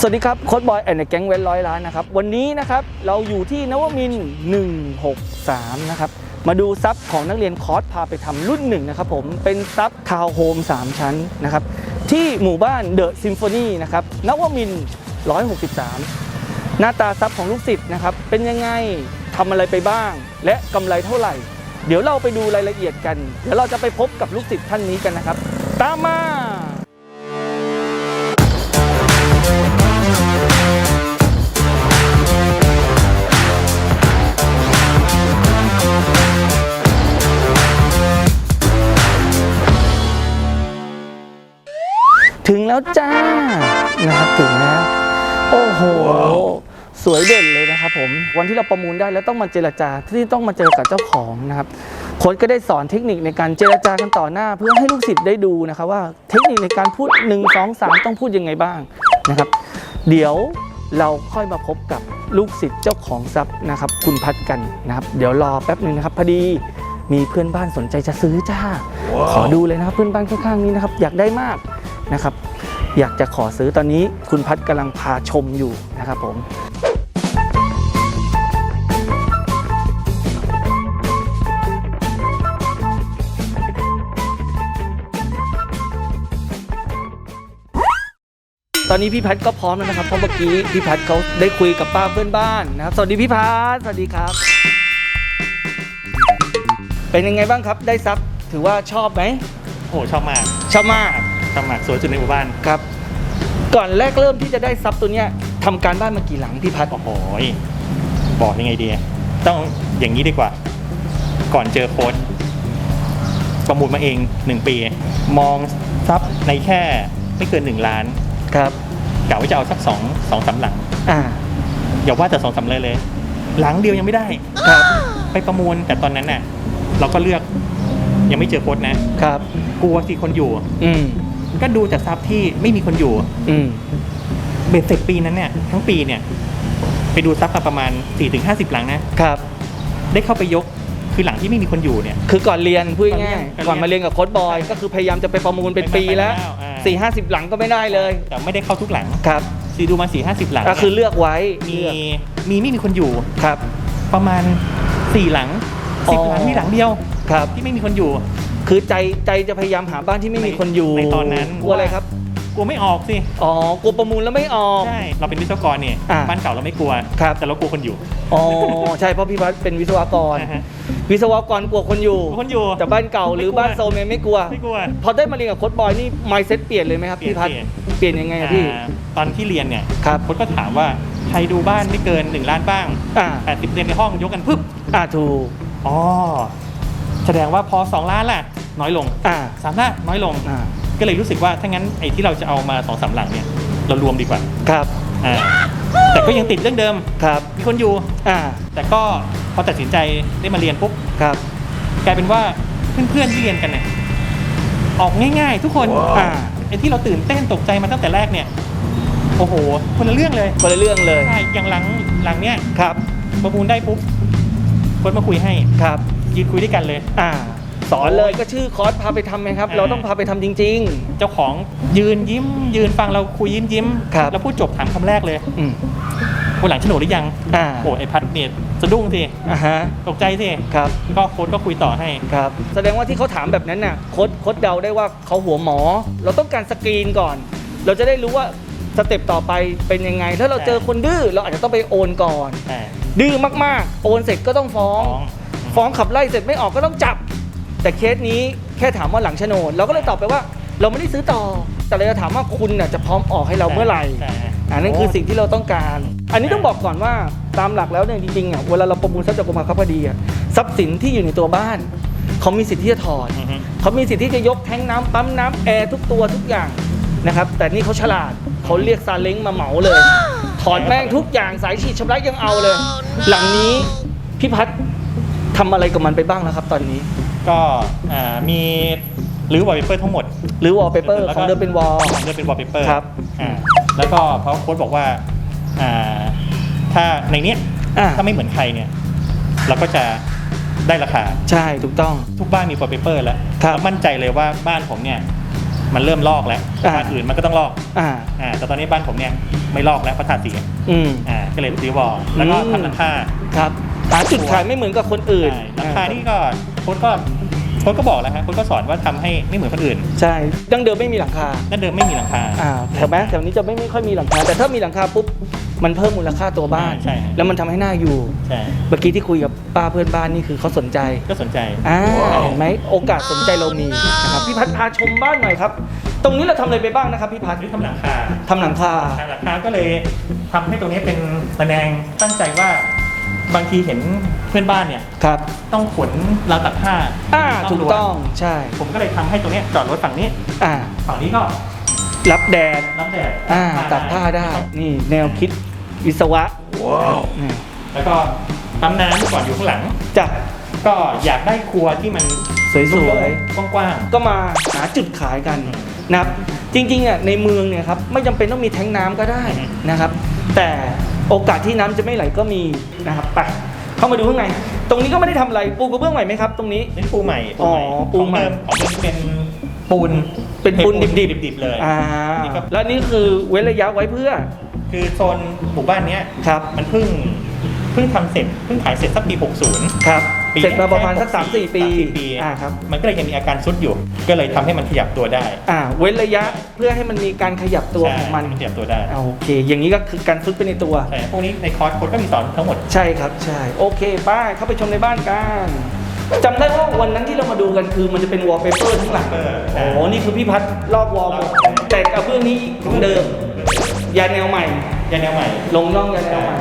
สวัสดีครับโค้ดบอยแอนด์แก๊งเว้นร้อยล้านนะครับ วันนี้นะครับเราอยู่ที่นวมิน 163 นะครับ มาดูซับของนักเรียนคอร์สพาไปทำรุ่นหนึ่งนะครับผมเป็นซับทาวน์โฮม 3 ชั้นนะครับ ที่หมู่บ้านเดอะซิมโฟนีนะครับนวมิน 163 หน้าตาซับของลูกศิษย์นะครับ เป็นยังไงทำอะไรไปบ้าง และกำไรเท่าไหร่ เดี๋ยวเราไปดูรายละเอียดกัน เดี๋ยวเราจะไปพบกับลูกศิษย์ท่านนี้กันนะครับ ตามมา แล้วจ้านะครับถึงแล้วโอ้โหสวยเด่นเลยนะครับผมวันที่เราประมูลได้แล้วต้องมาเจรจาที่ต้องมาเจอกับเจ้าของนะครับโค้ชก็ได้สอนเทคนิคในการเจรจากันต่อหน้า เพื่อให้ลูกศิษย์ได้ดูนะครับว่าเทคนิคในการพูด 1 2 3 ต้องพูดยังไงบ้างนะครับ เดี๋ยวเราค่อยมาพบกับลูกศิษย์เจ้าของทรัพย์นะครับ คุณพัดกันนะครับ เดี๋ยวรอแป๊บหนึ่งนะครับพอดีมีเพื่อนบ้านสนใจจะซื้อจ้า ขอดูเลยนะครับเพื่อนบ้านข้างๆนี้นะครับ อยากได้มากนะครับ อยากจะขอซื้อตอนนี้คุณพัดกำลังพาชมอยู่นะครับผมตอนนี้พี่พัดก็พร้อมแล้วนะครับเพราะเมื่อกี้พี่พัดเขาได้คุยกับป้าเพื่อนบ้านนะครับ สวัสดีพี่พัดสวัสดีครับ เป็นยังไงบ้างครับ ได้ซับถือว่าชอบไหมโอ้ชอบมาก ชอบมาก ชอบมากสวยสุดในหมู่บ้าน ครับ ก่อนแรกเริ่มที่จะได้ซับตัวเนี้ยทำการบ้านมากี่หลังพี่พัดโอ้โหยบอกยังไงดีต้องอย่างนี้ดีกว่า ก่อนเจอโค้ดประมูลมาเองหนึ่งปี มองทรัพย์ในแค่ไม่เกินหนึ่งล้านครับ กะว่าจะเอาสักสองสองสามหลัง อ่า อย่าว่าแต่สองสามเลยเลย หลังเดียวยังไม่ได้ ครับ ไปประมูลแต่ตอนนั้นน่ะ เราก็เลือกยังไม่เจอโค้ดนะ ครับ กลัวที่คนอยู่ อืม ก็ดูจากทรัพย์ที่ไม่มีคนอยู่ อืม เบ็ดเสร็จปีนั้นเนี่ยทั้งปีเนี่ย ไปดูซับมาประมาณ 4-50 หลังนะครับ ได้เข้าไปยกคือหลังที่ไม่มีคนอยู่เนี่ย คือก่อนเรียนพูดง่ายก่อนเรียนๆก่อนมาเรียนกับโค้ดบอย ก็คือพยายามจะไปประมูลเป็นปีแล้วไปแล้วอ่าสี่ห้าสิบหลังก็ไม่ได้เลยแต่ไม่ได้เข้าทุกหลังครับซีดูมา4 50 หลังก็คือเลือกไว้มีเลือกมีไม่มีคนอยู่ ครับ ประมาณ 4 หลัง อ๋อ 10 หลังมีหลังเดียว ครับ ที่ไม่มีคนอยู่ คือใจใจจะพยายามหาบ้านที่ไม่มีคนอยู่ในตอนนั้นกลัวอะไรครับ กลัวไม่ออกสิ อ๋อกลัวประมูลแล้วไม่ออก ใช่ เราเป็นวิศวกรเนี่ยอ่าบ้านเก่าเราไม่กลัว ครับ แต่เรากลัวคนอยู่อ๋อใช่เพราะพี่พัดเป็นวิศวกร นะฮะวิศวกรกลัวคนอยู่ กลัวคนอยู่แต่บ้านเก่าหรือไม่กลัวบ้านโซเมนไม่กลัว ไม่กลัว พอได้มาเรียนกับโค้ดบอยนี่ mindset เปลี่ยนเลยไหมครับเปลี่ยพี่นพัดเปลี่ยนเปลี่ยนยังไงอะพี่ อ่าตอนที่เรียนเนี่ยครับคนก็ถามว่าใครดูบ้านไม่เกิน 1 ล้านบ้างอ่า80เซนในห้องยกกันปึ๊บอ่าถูกอ๋อแสดงว่าพอ 2 ล้านล่ะ น้อยลงอ่า3ล้านน้อยลง อ่า ก็เลยรู้สึกว่าถ้างั้นไอ้ที่เราจะเอามา2อสหลังเนี่ยเรารวมดีกว่าครับ อ่าแต่ก็ยังติดเรื่องเดิม ครับ มีคนอยู่ อ่า แต่ก็พอตัดสินใจได้มาเรียนปุ๊บครับ กลายเป็นว่าเพื่อนๆที่เรียนกันเนี่ยออกง่ายๆ ทุกคนอ่าไอ้ที่เราตื่นเต้นตกใจมาตั้งแต่แรกเนี่ยโอ้โหคนละเรื่องเลยคนละเรื่องเลย ใช่อย่างหลังหลังเนี่ยครับ ประมูลได้ปุ๊บคนมาคุยให้ ครับยืนคุยด้วยกันเลย อ่า สอนเลยก็ชื่อคอร์สพาไปทำไหมครับอ่าเราต้องพาไปทำจริง เจ้าของยืนยิ้ม ยืนฟังเราคุยยิ้มยิ้มครับ แล้วพูดจบถามคำแรกเลยๆ อืม คนหลังโฉนดหรือยังอ่า โอ้ไอพัดเนี่ยสะดุ้งสิอ่าฮะตกใจสิครับก็โค้ดก็คุยต่อให้ ครับ แสดงว่าที่เขาถามแบบนั้นน่ะโค้ดโค้ดเดาได้ว่าเขาหัวหมอ เราต้องการสกรีนก่อน เราจะได้รู้ว่าสเต็ปต่อไปเป็นยังไง ถ้าเราเจอคนดื้อเราอาจจะต้องไปโอนก่อน อ่าดื้อมากๆ โอนเสร็จก็ต้องฟ้อง ฟ้อง ฟ้องขับไล่เสร็จไม่ออกก็ต้องจับ แต่เคสนี้แค่ถามว่าหลังโฉนดเราก็เลยตอบไปว่า เราไม่ได้ซื้อต่อ แต่เราจะถามว่าคุณน่ะจะพร้อมออกให้เราเมื่อไหร่ใช่อันนั้นคือสิ่งที่เราต้องการ อันนี้ต้องบอกก่อนว่าตามหลักแล้วเนี่ยจริงๆอะเวลาเราประมูลทรัพย์จากกรมค้าพอดีอะทรัพย์สินที่อยู่ในตัวบ้าน เขามีสิทธิ์ที่จะถอดอือฮึ เขามีสิทธิ์ที่จะยกแท้งน้ำปั๊มน้ำแอร์ทุกตัวทุกอย่างนะครับ แต่นี่เขาฉลาดเขาเรียกซาเล้งมาเหมาเลย ถอดแม่งทุกอย่างสายฉีดชำระยังเอาเลย หลังนี้พี่พัฒน์ ทำอะไรกับมันไปบ้างแล้วครับ ตอนนี้ ก็อ่ามีหรือวอลเปเปอร์ทั้งหมดหรือวอลเปเปอร์ของเดิมเป็นวอล ของเดิมเป็นวอลเปเปอร์ครับ อ่าแล้วก็เพราะโค้ดบอกว่าอ่าถ้าในเนี้ยอ่าถ้าไม่เหมือนใครเนี่ยเราก็จะได้ราคา ใช่ถูกต้อง ทุกบ้านมีวอลเปเปอร์แล้วครับแล้วมั่นใจเลยว่าบ้านผมเนี่ยมันเริ่มลอกแล้วอ่า บ้านอื่นมันก็ต้องลอกอ่า อ่าแต่ตอนนี้บ้านผมเนี่ยไม่ลอกแล้วเพราะทาสีอืม อ่าก็เลยซื้อวอลแล้วก็อืม ทำหลังคา ครับ หาจุดขายไม่เหมือนกับคนอื่นใช่หลังคานี่ก็โค้ดก็โค้ดก็บอกแล้วครับโค้ดก็สอนว่าทำให้ไม่เหมือนคนอื่น ใช่ดั้งเดิมไม่มีหลังคานั่นเดิมไม่มีหลังคาอ่าแถวแม้แถวนี้จะไม่ไม่ค่อยมีหลังคา แต่ถ้ามีหลังคาปุ๊บมันเพิ่มมูลค่าตัวบ้านใช่ใช่แล้วมันทำให้หน่าอยู่ใช่เมื่อกี้ที่คุยกับป้าเพื่อนบ้านนี่คือเขาสนใจก็สนใจอ่าเห็นไหมโอกาสสนใจเรามีนะครับพี่พัฒน์พาชมบ้านหน่อยครับ ตรงนี้เราทำอะไรไปบ้างนะครับพี่พัฒน์นี่ทำหลังคาทำหลังคาทำหลังคาก็เลยทำให้ตรงนี้เป็นตะแนงตั้งใจว่า บางทีเห็นเพื่อนบ้านเนี่ยครับต้องขนราวตักผ้าอ่าถูกต้องใช่ ผมก็เลยทำให้ตรงเนี้ยจอดรถฝั่งนี้ อ่า ฝั่งนี้ก็รับแดดรับแดดอ่าตักผ้าได้ นี่แนวคิดวิศวะว้าวแล้วก็ปั๊มน้ำก่อนอยู่ข้างหลังจ้ะก็อยากได้ครัวที่มันสวยโล่งๆกว้างๆก็มาหาจุดขายกันนะครับจริงๆอะในเมืองเนี่ยครับไม่จำเป็นต้องมีแท้งน้ำก็ได้นะครับ แต่ โอกาสที่น้ำจะไม่ไหลก็มีนะครับไปเข้ามาดูข้างในตรงนี้ก็ไม่ได้ทำอะไรปูกระเบื้องใหม่ไหมครับ ตรงนี้ๆนี่ปูใหม่อ๋อปูใหม่ของเดิมของเดิมเป็นปูนเป็นปูนดิบดิบๆเลยอ่านี่ก็แล้วนี่คือเว้นระยะไว้เพื่อ คือโซนหมู่บ้านเนี้ยครับมันเพิ่งเพิ่งทำเสร็จเพิ่งขายเสร็จสักปี 60 ครับ ปีเสร็จมาประมาณแค่สักสามสี่ปีสามสี่ปีอ่าครับ มันก็เลยยังมีอาการซุดอยู่ ก็เลยทำให้มันขยับตัวได้อ่าเว้นระยะเพื่อให้มันมีการขยับตัวใช่ของมันขยับตัวได้อ่าโอเค อย่างนี้ก็คือการซุดไปในตัว ใช่พวกนี้ในคอร์สโค้ดก็มีสอนทั้งหมด ใช่ครับใช่โอเคป้ายเข้าไปชมในบ้านกันจำได้ว่าวันนั้นที่เรามาดูกันคือมันจะเป็นวอลเปเปอร์ทั้งหลัง wallpaper โอ้โหนี่คือพี่พัดรอบวอลหมดแต่กระเบื้องนี้ของเดิม ยาแนวใหม่ ยาแนวใหม่ลงร่องยาแนวใหม่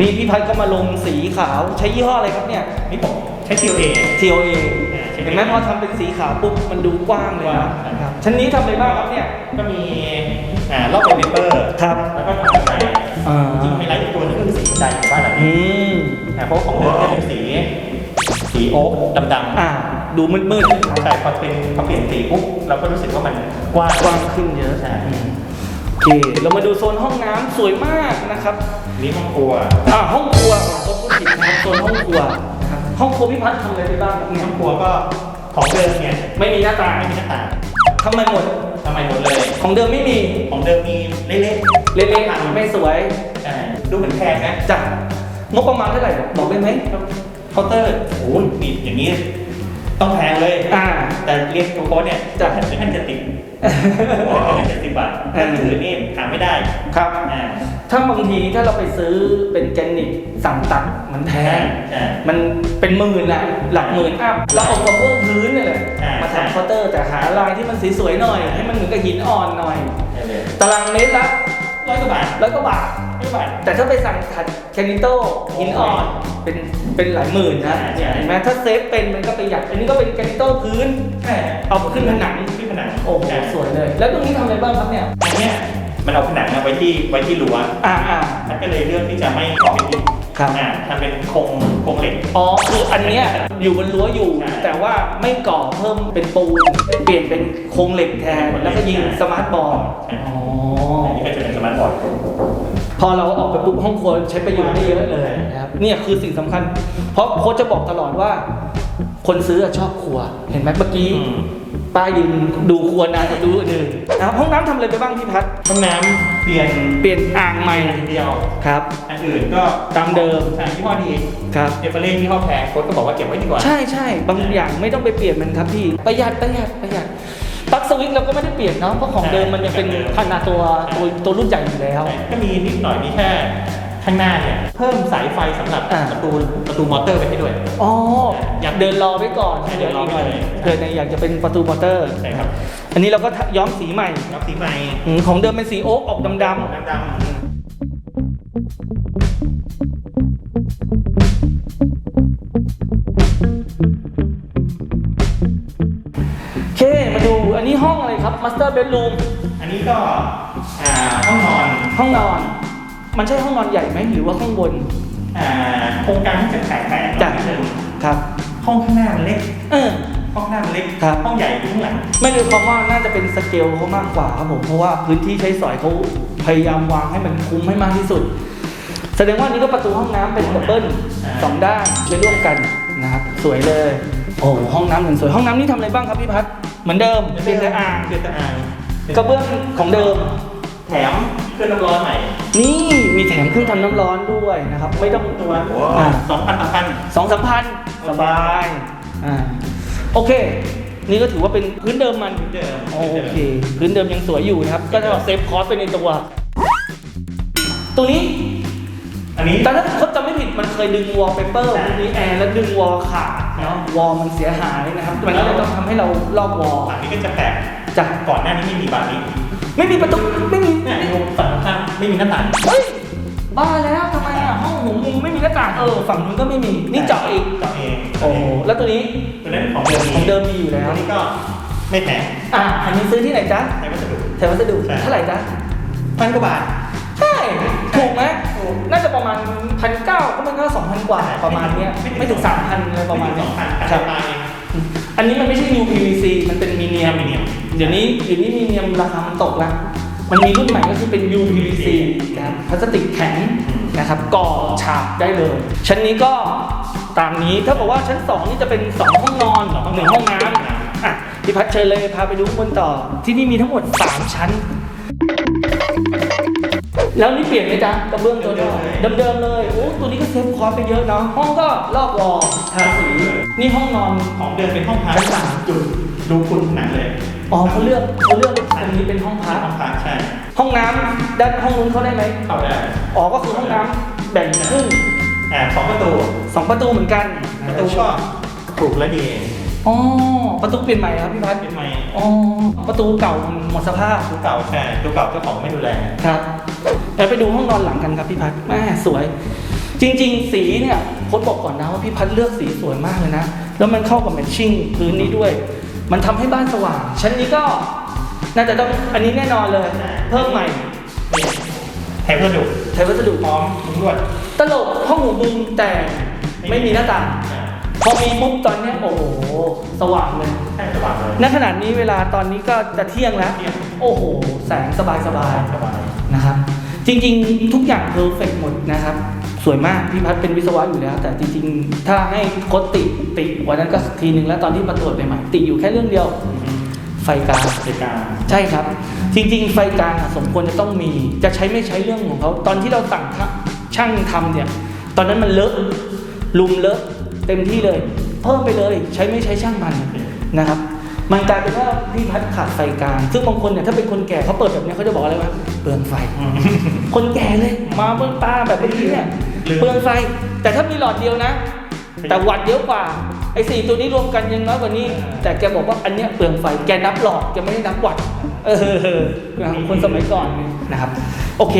นี่พี่พัดก็มาลงสีขาวใช้ยี่ห้ออะไรครับเนี่ย นี่ผมใช้ TOA TOA อ่าใช่เห็นไหมพอทำเป็นสีขาวปุ๊บมันดูกว้างเลยกว้านะงครับชั้นนี้ทำอะไรบ้างครับเนี่ยก็มีอ่ารอบเปเปอร์ครับแล้วก็ทำบันไดอ่าจริงๆไฮไลท์อีกตัวนึงคือสีบันไดของบ้านหลังอืนี้มอ่าเพราะของเดิมจะเป็นสีสีโอ๊กดำอ่าดูมืดๆใช่พอเป็นพอเปลี่ยนสีปุ๊บเราก็รู้สึกว่ามันกว้างๆกว้างขึ้นเยอะใช่โอเคเรามาดูโซนห้องน้ำสวยมากนะครับ นี่ห้องครัว อ่าห้องครัวก็พูดผิดนะครับโซนห้องครัวนะ ครับห้องครัวพี่พัฒน์ทำอะไรไปบ้างครับเนี่ยห้องครัวก็ของเดิมเนี่ยไม่มีหน้าต่างไม่มีหน้าต่างทำไมหมดทำไมหมดเลย ของเดิมไม่มีของเดิมมีเละๆเล็กๆไม่สวยใช่ดูเหมือนแพงนะจัดงบประมาณเท่าไหร่บอกได้ไหมเคาน์เตอร์โอ้ยนี่อย่างนี้ ต้องแพงเลยอ่าแต่เรียกโค้ดเนี่ยจ้ะจะถึงขั้นเจ็ดสิบเจ็ดสิบบาทอ่าถ้าถือนี่หาไม่ได้ครับอ่า ถ้าบางทีถ้าเราไปซื้อเป็นแกรนิตสั่งตัดมันแพงใช่มันเป็นหมื่นอะหลักหมื่นอัพเราเอากระเบื้องพื้นเนี่ยแหละอ่ามมาทำเคาน์เตอร์แต่หาลายที่มันสวยๆหน่อย ให้มันเหมือนกับหินอ่อนหน่อย ใช่เลยตารางเมตรละร้อยกว่าบาทร้อยกว่าบาท ร้อยกว่าบาท แต่ถ้าไปสั่งขัดแคนิโตหินอ่อนเป็นเป็นหลายหมื่นนะใช่เห็นไหมถ้าเซฟเป็นมันก็ประหยัดอันนี้ก็เป็นแคนิโตพื้น ใช่เอาขึ้นผนัง ขึ้นผนังโอ้โหใช่สวยเลย แล้วตรงนี้ทำอะไรบ้างครับเนี่ย อันเนี้ย มันเอาผนังมาไว้ที่ไว้ที่รั้วอ่าอ่า มันก็เลยเลือกที่จะไม่ก่อเป็นอิฐครับ อ่าทำเป็นโครงโครงเหล็ก อ๋อคืออันเนี้ยอยู่บนรั้วอยู่ ใช่แต่ว่าไม่ก่อเพิ่มเป็นปูนเปลี่ยนเป็นโครงเหล็กแทน แล้วก็ยิงสมาร์ทบอร์ดใช่ อ๋ออันนี้ก็จะเป็นสมาร์ทบอร์ด พอเราออกไปปุ๊บห้องครัวใช้ประโยชน์ได้เยอะเลยนะครับเนี่ยคือสิ่งสำคัญ เพราะโค้ชจะบอกตลอดว่า คนซื้ออะชอบครัว เห็นไหมเมื่อกี้ อืม ป้ายืนดูครัวนานกว่าดูอื่นนะครับห้องน้ำทำอะไรไปบ้างพี่พัดห้องน้ำเปลี่ยนเปลี่ยนอ่างใหม่อันเดียวครับ อันอื่นก็ตามเดิมใช่ยี่ห้อดีครับเดฟเฟอเร่ยี่ห้อแพงโค้ดก็บอกว่าเก็บไว้ดีกว่า ใช่ใช่บางอย่างไม่ต้องไปเปลี่ยนมันครับพี่ประหยัดประหยัดประหยัดปลั๊กสวิตช์เราก็ไม่ได้เปลี่ยนเนาะเพราะของเดิมมันยังเป็นขนาดตัวตัวตัวรุ่นใหญ่อยู่แล้วใช่ก็มีนิดหน่อยมีแค่ ข้างหน้าเนี่ยเพิ่มสายไฟสำหรับอ่า ประตูประตูมอเตอร์ไปให้ด้วย อ๋อ อยากเดินรอไว้ก่อนใช่เดินรอไว้เลยเผื่อในอยากจะเป็นประตูมอเตอร์ ใช่ครับอันนี้เราก็ย้อมสีใหม่รับสีใหม่อืมของเดิมเป็นสีโอ๊กออกดำดำดำๆโอเค มาดูอันนี้ห้องอะไรครับ Master Bedroom อันนี้ก็อ่าห้องนอนห้องนอน มันใช่ห้องนอนใหญ่ไหมหรือว่าข้างบน อ่าโครงการที่จะแตกแตกจ้ะ นิดนึงครับ ห้องข้างหน้ามันเล็ก เออ ห้องข้างหน้ามันเล็ก ครับ ห้องใหญ่อยู่ข้างหลัง ไม่รู้ความว่าน่าจะเป็นสเกลเขามากกว่าครับผม เพราะว่าพื้นที่ใช้สอยเขาพยายามวางให้มันคุ้มให้มากที่สุด แสดงว่านี่ก็ประตูห้องน้ำเป็นดับเบิลอ่าสองด้านช่วยร่วมกันนะครับ สวยเลย โอ้ห้องน้ำเหมือนสวย ห้องน้ำนี่ทำอะไรบ้างครับพี่พัฒน์เหมือนเดิมเปลี่ยนแต่อ่างเปลี่ยนแต่อ่างกระเบื้องของเดิม แถมเครื่องน้ำร้อนใหม่นี่มีแถมเครื่องทำน้ำร้อนด้วยนะครับ ไม่ต้องตัวอ่าสองพันสามพัน สองสามพันสบายอ่าโอเค นี่ก็ถือว่าเป็นพื้นเดิมมันเดิม โอเค พื้นเดิมยังสวยอยู่นะครับ ก็จะเซฟคอสไปในตัวตรงนี้ อันนี้ แต่ถ้าเขาจำไม่ผิดมันเคยดึงวอลเปเปอร์มีแอร์แล้วดึงวอลขาดเนาะวอลมันเสียหายนะครับมันก็เลยต้องทำให้เราลอกวอลฝั่งนี้ก็จะแตกจากก่อนหน้านี้ไม่มีบานนี้ ไม่มีประตูไม่ มีเนี่ยดูฝั่งข้างไม่มีหน้าต่างเฮ้ยบ้าแล้วทำไมอะห้องหัวมุมไม่มีหน้าต่างเออฝั่งนู้นก็ไม่มีนี่เจาะอีกเจาะเองโอ้โหแล้วตัวนี้ตัวนั้นของเดิมของเดิมมีอยู่แล้วตัวนี้ก็ไม่แพงอะอันนี้ซื้อที่ไหนจ๊ะในวัสดุแถววัสดุใช่เท่าไหร่จ๊ะพันกว่าบาทใช่ถูกไหมน่าจะประมาณพันเก้าก็มันก็สองพันกว่าประมาณเนี้ยไม่ถึงสามพันอะไรประมาณสเนี้อยงพันคครัรับบตายเองอันนี้มันไม่ใช่ UPVC มันเป็นมีเนียมมีเนียมเดี๋ยวนี้เดี๋ยวนี้มีเนียมราคามันตกละ มันมีรุ่นใหม่ก็คือเป็น UPVC นะครับพลาสติกแข็งนะครับก่อฉาบได้เลย ชั้นนี้ก็ตามนี้ถ้าบอกว่าชั้น 2 นี่จะเป็น 2 ห้องนอนหนึ่งห้องน้ำอะพี่พัชเชิญเลยพาไปดูข้างบนต่อ ที่นี่มีทั้งหมด 3 ชั้น แล้วนี่เปลี่ยนไหมจ๊ะกระเบื้องตัวนี้เดิมๆเลยโอ้ตัวนี้ก็เซฟคอสไปเยอะเนาะห้องก็ลอกวอลทาสีนี่ห้องนอนของเดิมเป็นห้องพักชั้นสามจุดดูคุณผนังเลยอ๋อเขาเลือกเขาเลือกตรงนี้เป็นห้องพักห้องพักใช่ ห้องน้ำด้านห้องนู้นเขาได้ไหมเข้าได้อ๋อก็คือห้องน้ำแบ่งครึ่งอ่าสองประตูสองประตูเหมือนกันประตูก็ถูกและดีอ๋ อประตูเปลี่ยนใหม่ครับพี่พัฒน์เป็นไม้อ๋อประตูเก่าหมดสภาพตัวเก่าใช่ตัวเก่าเจ้าของไม่ดูแลครับแล้วไปดูห้องนอนหลังกันครับพี่พัฒน์แม่สวย จริง ๆ สีเนี่ยโค้ดบอกก่อนนะว่าพี่พัฒน์เลือกสีสวยมากเลยนะ แล้วมันเข้ากับแมทชิ่งพื้นนี้ด้วย มันทำให้บ้านสว่างชั้นนี้ก็น่าจะต้องอันนี้แน่นอนเลย เพิ่มใหม่นี่แถมกระดูกใช้วัสดุพร้อมมุ้งลวดตลกห้องหัวมุมแต่ไม่มีหน้าต่างอ่า พอมีปุ๊บตอนเนี้ยโอ้โหสว่างเลยใช่สว่างเลยณขนาดนี้เวลาตอนนี้ก็จะเที่ยงแล้วเที่ยงโอ้โห แสงสบายสบายสบายๆนะครับ จริงๆ ทุกอย่างเพอร์เฟกหมดนะครับ สวยมาก พี่พัดเป็นวิศวะอยู่แล้ว แต่จริงๆ ถ้าให้โคตติติวันนั้นก็ทีหนึ่งแล้วตอนที่มาตรวจใหม่ๆติอยู่แค่เรื่องเดียว ไฟกลางเหตุการณ์ใช่ครับ จริง ๆ ไฟกลางอะสมควรจะต้องมี จะใช้ไม่ใช้เรื่องของเขาตอนที่เราสั่งทำช่างทำเนี่ย ตอนนั้นมันเลอะลุมเลอะ เต็มที่เลย เพิ่มไปเลยใช้ไม่ใช้ช่างมันนะครับ มันกลายเป็นว่าพี่พัดขาดไฟกลาง ซึ่งบางคนเนี่ยถ้าเป็นคนแก่เขาเปิดแบบเนี้ยเขาจะบอกอะไรวะเปลืองไฟอืมคนแก่เลยมาเบื้องตาแบบเมื่อกี้เนี่ยลืมเปลืองไฟ แต่ถ้ามีหลอดเดียวนะ แต่วัดเยอะกว่าไอ้สี่ตัวนี้รวมกันยังน้อยกว่านี้ แต่แกบอกว่าอันเนี้ยเปลืองไฟแกนับหลอดแกไม่ได้นับวัด เออคนสมัยก่อนนะครับ โอเค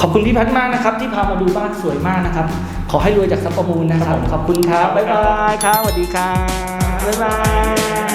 ขอบคุณพี่พัฒน์มากนะครับ ที่พามาดูบ้านสวยมากนะครับ ขอให้รวยจากซัพประมูลนะครับ ขอบคุณครับ บ๊ายบายครับสวัสดีครับ บ๊ายบาย